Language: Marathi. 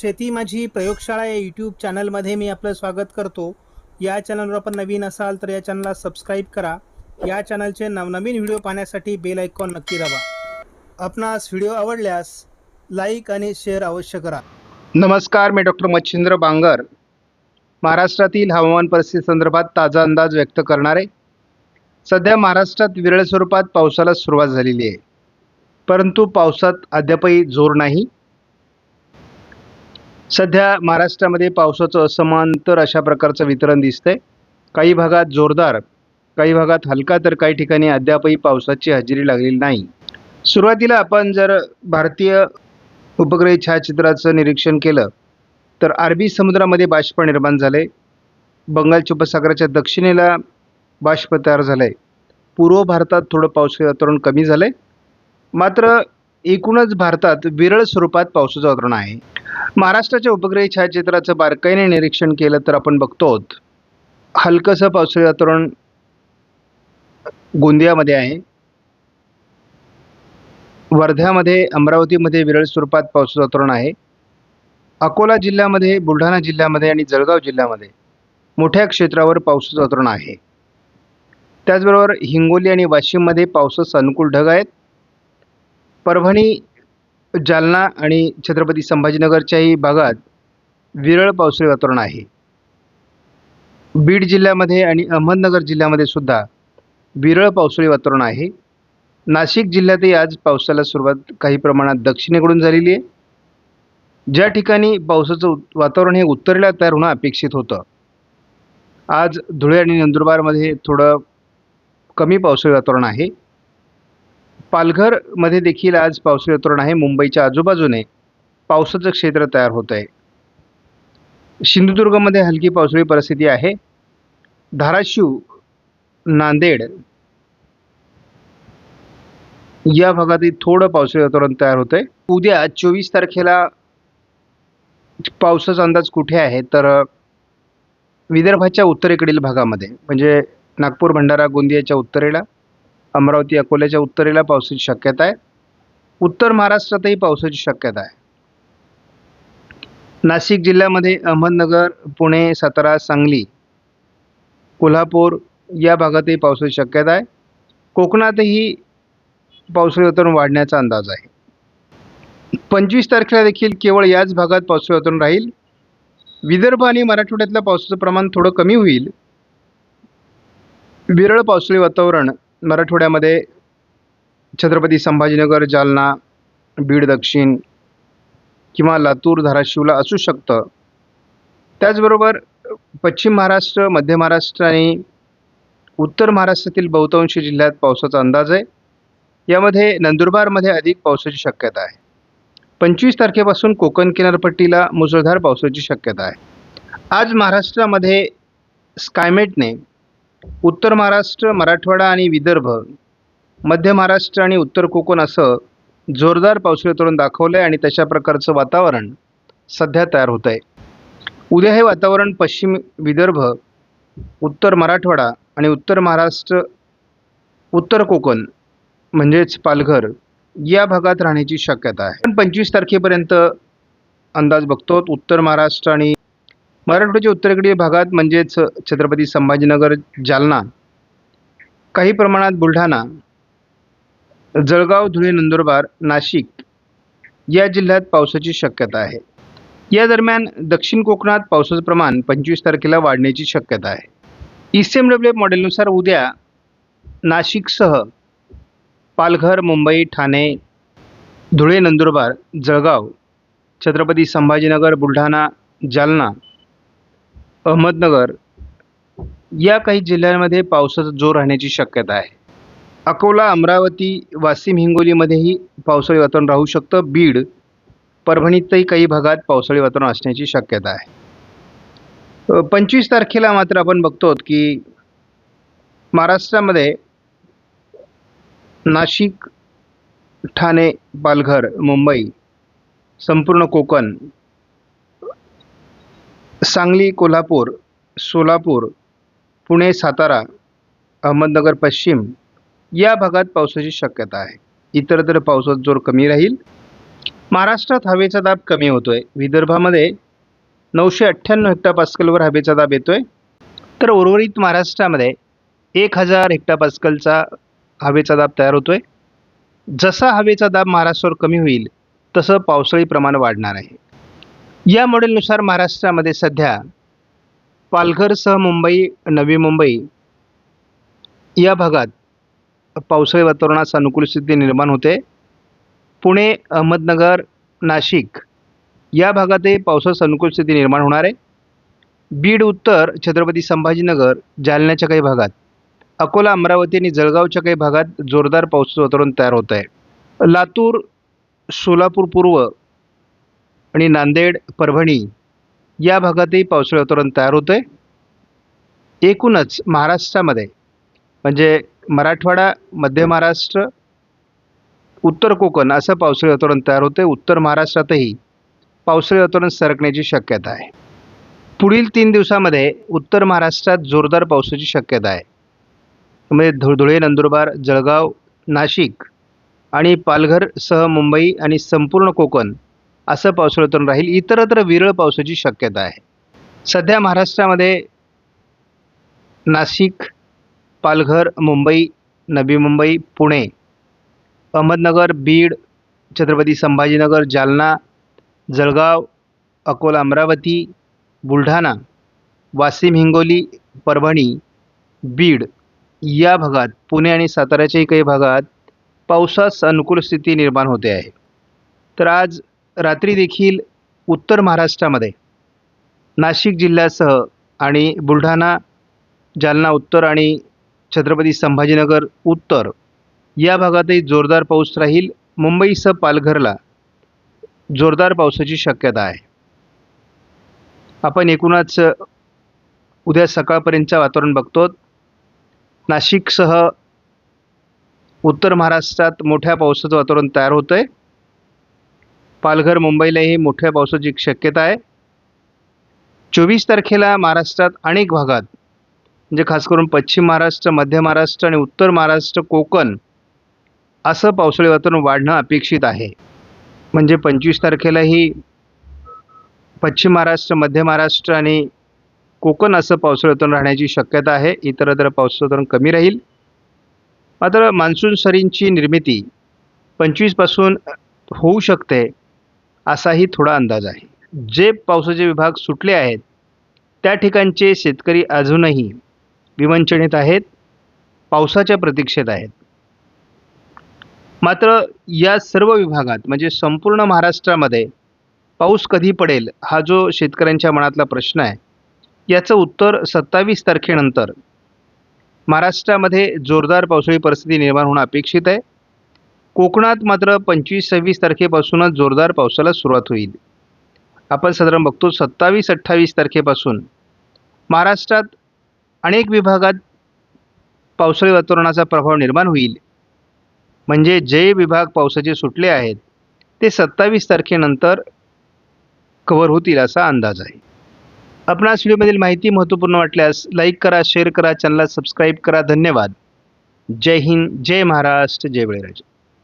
शेती माझी प्रयोगशाळा या यूट्यूब चॅनलमध्ये मी आपलं स्वागत करतो. या चॅनलवर आपण नवीन असाल तर या चॅनलला सबस्क्राईब करा. या चॅनलचे नवनवीन व्हिडिओ पाहण्यासाठी बेल आयकॉन नक्की दाबा. आपणास व्हिडिओ आवडल्यास लाईक आणि शेअर अवश्य करा. नमस्कार मी डॉक्टर मच्छिंद्र बांगर. महाराष्ट्रातील हवामान परिस्थितीसंदर्भात ताजा अंदाज व्यक्त करणारे. सध्या महाराष्ट्रात विरळ स्वरूपात पावसाला सुरुवात झालेली आहे. परंतु पावसात अद्यापही जोर नाही. सध्या महाराष्ट्रामध्ये पावसाचं असमांतर अशा प्रकारचं वितरण दिसतंय. काही भागात जोरदार काही भागात हलका तर काही ठिकाणी अद्यापही पावसाची हजेरी लागलेली नाही. सुरुवातीला आपण जर भारतीय उपग्रही छायाचित्राचं निरीक्षण केलं तर अरबी समुद्रामध्ये बाष्प निर्माण झाले बंगालच्या उपसागराच्या दक्षिणेला बाष्प तयार झालं आहे पूर्व भारतात थोडं पावसाचं वातावरण कमी झालं आहे मात्र एकूणच भारतात विरळ स्वरूपात पावसाचं वातावरण आहे. महाराष्ट्राच्या उपग्रही छायाचित्राचं बारकाईने निरीक्षण केलं तर आपण बघतो हलकंसं पावसाळी वातावरण गोंदियामध्ये आहे. वर्ध्यामध्ये अमरावतीमध्ये विरळ स्वरूपात पावसाचं वातावरण आहे. अकोला जिल्ह्यामध्ये बुलढाणा जिल्ह्यामध्ये आणि जळगाव जिल्ह्यामध्ये मोठ्या क्षेत्रावर पावसाचं वातावरण आहे. त्याचबरोबर हिंगोली आणि वाशिममध्ये पावसास अनुकूल ढग आहेत. परभणी जालना आणि छत्रपती संभाजीनगरच्याही भागात विरळ पावसाळी वातावरण आहे. बीड जिल्ह्यामध्ये आणि अहमदनगर जिल्ह्यामध्ये सुद्धा विरळ पावसाळी वातावरण आहे. नाशिक जिल्ह्यातही आज पावसाला सुरुवात काही प्रमाणात दक्षिणेकडून झालेली आहे. ज्या ठिकाणी पावसाचं वातावरण हे उत्तरेला तयार होणं अपेक्षित होतं. आज धुळे आणि नंदुरबारमध्ये थोडं कमी पावसाळी वातावरण आहे. पालघरमध्ये देखील आज पावसाळी वातावरण आहे. मुंबईच्या आजूबाजूने पावसाचं क्षेत्र तयार होत आहे. सिंधुदुर्गमध्ये हलकी पावसाळी परिस्थिती आहे. धाराशिव नांदेड या भागातही थोडं पावसाळी वातावरण तयार होतंय. उद्या चोवीस तारखेला पावसाचा अंदाज कुठे आहे? तर विदर्भाच्या उत्तरेकडील भागामध्ये म्हणजे नागपूर भंडारा गोंदियाच्या उत्तरेला अमरावती अकोल्याच्या उत्तरेला पावसाची शक्यता आहे. उत्तर महाराष्ट्रातही पावसाची शक्यता आहे. नाशिक जिल्ह्यामध्ये अहमदनगर पुणे सातारा सांगली कोल्हापूर या भागातही पावसाची शक्यता आहे. कोकणातही पावसाळी वातावरण वाढण्याचा अंदाज आहे. पंचवीस तारखेला देखील केवळ याच भागात पावसाळी वातावरण राहील. विदर्भ आणि मराठवाड्यातल्या पावसाचं प्रमाण थोडं कमी होईल. विरळ पावसाळी वातावरण मराठवाड्यामध्ये छत्रपती संभाजीनगर जालना बीड दक्षिण किंवा लातूर धाराशिवला असू शकतं. त्याचबरोबर पश्चिम महाराष्ट्र मध्य महाराष्ट्र आणि उत्तर महाराष्ट्रातील बहुतांश जिल्ह्यात पावसाचा अंदाज आहे. यामध्ये नंदुरबारमध्ये अधिक पावसाची शक्यता आहे. पंचवीस तारखेपासून कोकण किनारपट्टीला मुसळधार पावसाची शक्यता आहे. आज महाराष्ट्रामध्ये स्कायमेटने उत्तर महाराष्ट्र मराठवाडा आणि विदर्भ मध्य महाराष्ट्र आणि उत्तर कोकण असं जोरदार पावसाळी वातावरण दाखवलं आहे आणि तशा प्रकारचं वातावरण सध्या तयार होत आहे उद्या हे वातावरण पश्चिम विदर्भ उत्तर मराठवाडा आणि उत्तर महाराष्ट्र उत्तर कोकण म्हणजेच पालघर या भागात राहण्याची शक्यता आहे. पण पंचवीस तारखेपर्यंत अंदाज बघतो उत्तर महाराष्ट्र आणि मराठवाड्याच्या उत्तरेकडील भागात म्हणजेच छत्रपती संभाजीनगर जालना काही प्रमाणात बुलढाणा जळगाव धुळे नंदुरबार नाशिक या जिल्ह्यात पावसाची शक्यता आहे. या दरम्यान दक्षिण कोकणात पावसाचं प्रमाण पंचवीस तारखेला वाढण्याची शक्यता आहे. ई सी एम डब्ल्यू मॉडेलनुसार उद्या नाशिकसह पालघर मुंबई ठाणे धुळे नंदुरबार जळगाव छत्रपती संभाजीनगर बुलढाणा जालना अहमदनगर या काही जिल्ह्यांमध्ये पावसाचा जोर राहण्याची शक्यता आहे. अकोला अमरावती वाशिम हिंगोलीमध्येही पावसाळी वातावरण राहू शकतं. बीड परभणीतही काही भागात पावसाळी वातावरण असण्याची शक्यता आहे. पंचवीस तारखेला मात्र आपण बघतो की महाराष्ट्रामध्ये नाशिक ठाणे पालघर मुंबई संपूर्ण कोकण सांगली कोल्हापूर सोलापूर पुणे सातारा अहमदनगर पश्चिम या भागात पावसाची शक्यता आहे. इतरत्र पावसाचा जोर कमी राहील. महाराष्ट्रात हवेचा दाब कमी होतो आहे विदर्भामध्ये नऊशे अठ्ठ्याण्णव हेक्टापास्कलवर हवेचा दाब येतो आहे तर उर्वरित महाराष्ट्रामध्ये एक हजार हेक्टापास्कलचा हवेचा दाब तयार होतो आहे जसा हवेचा दाब महाराष्ट्रावर कमी होईल तसं पावसाळी प्रमाण वाढणार आहे. या मॉडेलनुसार महाराष्ट्रामध्ये सध्या पालघरसह मुंबई नवी मुंबई या भागात पावसाळी वातावरणास अनुकूल स्थिती निर्माण होते. पुणे अहमदनगर नाशिक या भागातही पावसास अनुकूल स्थिती निर्माण होणार आहे. बीड उत्तर छत्रपती संभाजीनगर जालन्याच्या काही भागात अकोला अमरावती आणि जळगावच्या काही भागात जोरदार पावसाचं वातावरण तयार होत आहे. लातूर सोलापूर पूर्व आणि नांदेड परभणी या भागातही पावसाळी वातावरण तयार होतं आहे एकूणच महाराष्ट्रामध्ये म्हणजे मराठवाडा मध्य महाराष्ट्र उत्तर कोकण असं पावसाळी वातावरण तयार होतं आहे उत्तर महाराष्ट्रातही पावसाळी वातावरण सरकण्याची शक्यता आहे. पुढील तीन दिवसामध्ये उत्तर महाराष्ट्रात जोरदार पावसाची शक्यता आहे. म्हणजे धु धुळे नंदुरबार जळगाव नाशिक आणि पालघरसह मुंबई आणि संपूर्ण कोकण असं पावसाळ्यातून राहील. इतरत्र विरळ पावसाची शक्यता आहे. सध्या महाराष्ट्रामध्ये नाशिक पालघर मुंबई नवी मुंबई पुणे अहमदनगर बीड छत्रपती संभाजीनगर जालना जळगाव अकोला अमरावती बुलढाणा वाशिम हिंगोली परभणी बीड या भागात पुणे आणि साताऱ्याच्याही काही भागात पावसास अनुकूल स्थिती निर्माण होते आहे. तर आज रात्री देखील उत्तर महाराष्ट्रामध्ये नाशिक जिल्ह्यासह आणि बुलढाणा जालना उत्तर आणि छत्रपती संभाजीनगर उत्तर या भागातही जोरदार पाऊस राहील. मुंबईसह पालघरला जोरदार पावसाची शक्यता आहे. आपण एकूणच उद्या सकाळपर्यंतचं वातावरण बघतो. नाशिकसह उत्तर महाराष्ट्रात मोठ्या पावसाचं वातावरण तयार होतं आहे पालघर मुंबईलाही मोठ्या पावसाची शक्यता आहे. चोवीस तारखेला महाराष्ट्रात अनेक भागात म्हणजे खास करून पश्चिम महाराष्ट्र मध्य महाराष्ट्र आणि उत्तर महाराष्ट्र कोकण असं पावसाळी वातावरण वाढणं अपेक्षित आहे. म्हणजे पंचवीस तारखेलाही पश्चिम महाराष्ट्र मध्य महाराष्ट्र आणि कोकण असं पावसाळी वातावरण राहण्याची शक्यता आहे. इतरत्र पावसाळी वातावरण कमी राहील. मात्र मान्सून सरींची निर्मिती पंचवीसपासून होऊ शकते. असाही थोडा अंदाज आहे. जे पावसाचे विभाग सुटले आहेत त्या ठिकाणचे शेतकरी अजूनही विवंचनेत आहेत पावसाच्या प्रतीक्षेत आहेत. मात्र या सर्व विभागात म्हणजे संपूर्ण महाराष्ट्रामध्ये पाऊस कधी पडेल हा जो शेतकऱ्यांच्या मनातला प्रश्न आहे याचं उत्तर सत्तावीस तारखेनंतर महाराष्ट्रामध्ये जोरदार पावसाळी परिस्थिती निर्माण होणं अपेक्षित आहे. कोकणात मात्र पंचवीस सव्वीस तारखेपासूनच जोरदार पावसाला सुरुवात होईल. आपण साधारण बघतो सत्तावीस अठ्ठावीस तारखेपासून महाराष्ट्रात अनेक विभागात पावसाळी वातावरणाचा प्रभाव निर्माण होईल. म्हणजे जे विभाग पावसाचे सुटले आहेत ते सत्तावीस तारखेनंतर कव्हर होतील असा अंदाज आहे. आपणास व्हिडिओमधील माहिती महत्त्वपूर्ण वाटल्यास लाईक करा शेअर करा चॅनलला सबस्क्राईब करा. धन्यवाद. जय हिंद जय महाराष्ट्र जय बळीराजा.